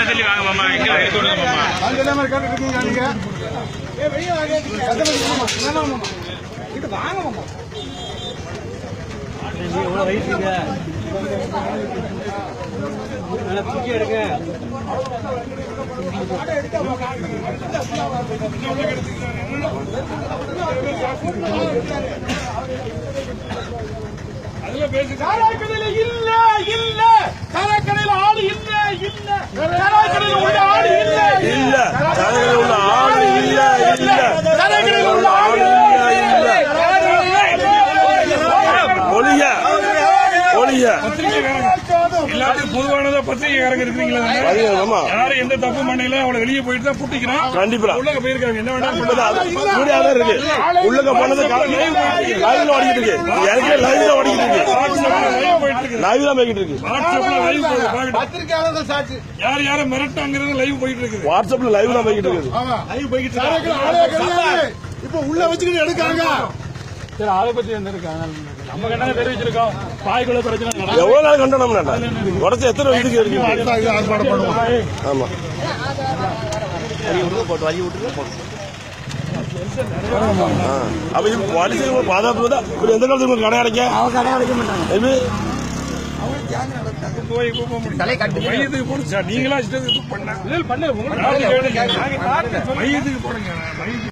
தள்ளி வாங்க மாமா. எங்க எடுத்து மாமா. காராக்கடையில இல்ல இல்ல காராக்கடையில ஆளு இல்ல இல்ல காராக்கடையில உள்ள ஆளு இல்ல இல்ல கடையில் உள்ள ஆளு இல்ல இல்ல காராக்கடையில உள்ள ஆளு இல்ல ஒளிய ஒளிய எல்லாத்துக்கும் பொதுவானதா பத்திரிகைக்காரங்க இருக்கிறீங்களா? பதினேழு, ஆமா யாரும் எந்த தப்பு பண்ணல அவளை வெளியே போயிட்டு தான் புட்டிக்கிறான். கண்டிப்பா. உள்ள போயிருக்காங்க. என்ன வேணா இப்பதான் அது சூர்யா தான் இருக்கு. உள்ளக போனது லைவ்ல ஓடிக்கிட்டு இருக்கு. எனக்கு லைவ்ல ஓடிக்கிட்டு இருக்கு. லைவ் இருக்கு லைவ் தான் போய்கிட்டு இருக்கு. வாட்ஸ்அப்ல லைவ் பத்திரிகையாளர்கள் சாட்சி. யார் யார மிரட்டாங்கிறது லைவ் போயிட்டு இருக்குது. வாட்ஸ்அப்ல லைவ் தான் போய்கிட்டு இருக்கு ஆளே கிடையாது இப்ப உள்ள வச்சுக்கிட்டு எடுக்காங்க சரி அதை பத்தி இருக்கு? நம்ம கண்ணாங்க தெரிவிச்சிருக்கோம். பாய்க்குள்ள பிரச்சனை. எவ்வளவு நாள் கண்டனம் உடச்சு எத்தனை இதுக்கு இருக்கு? ஆமா. ஆ. அப்ப இது போலீஸ் பாதுகாப்பு தான் இவர் எந்த காலத்துக்கு இவங்க கடை அடைக்க? கடை அடைக்க மாட்டாங்க. போய் கூப்ப முடியும் மையத்துக்கு போடுங்க சார் நீங்களா இஷ்டத்துக்கு பண்ண. மையத்துக்கு போடுங்க. மையத்துக்கு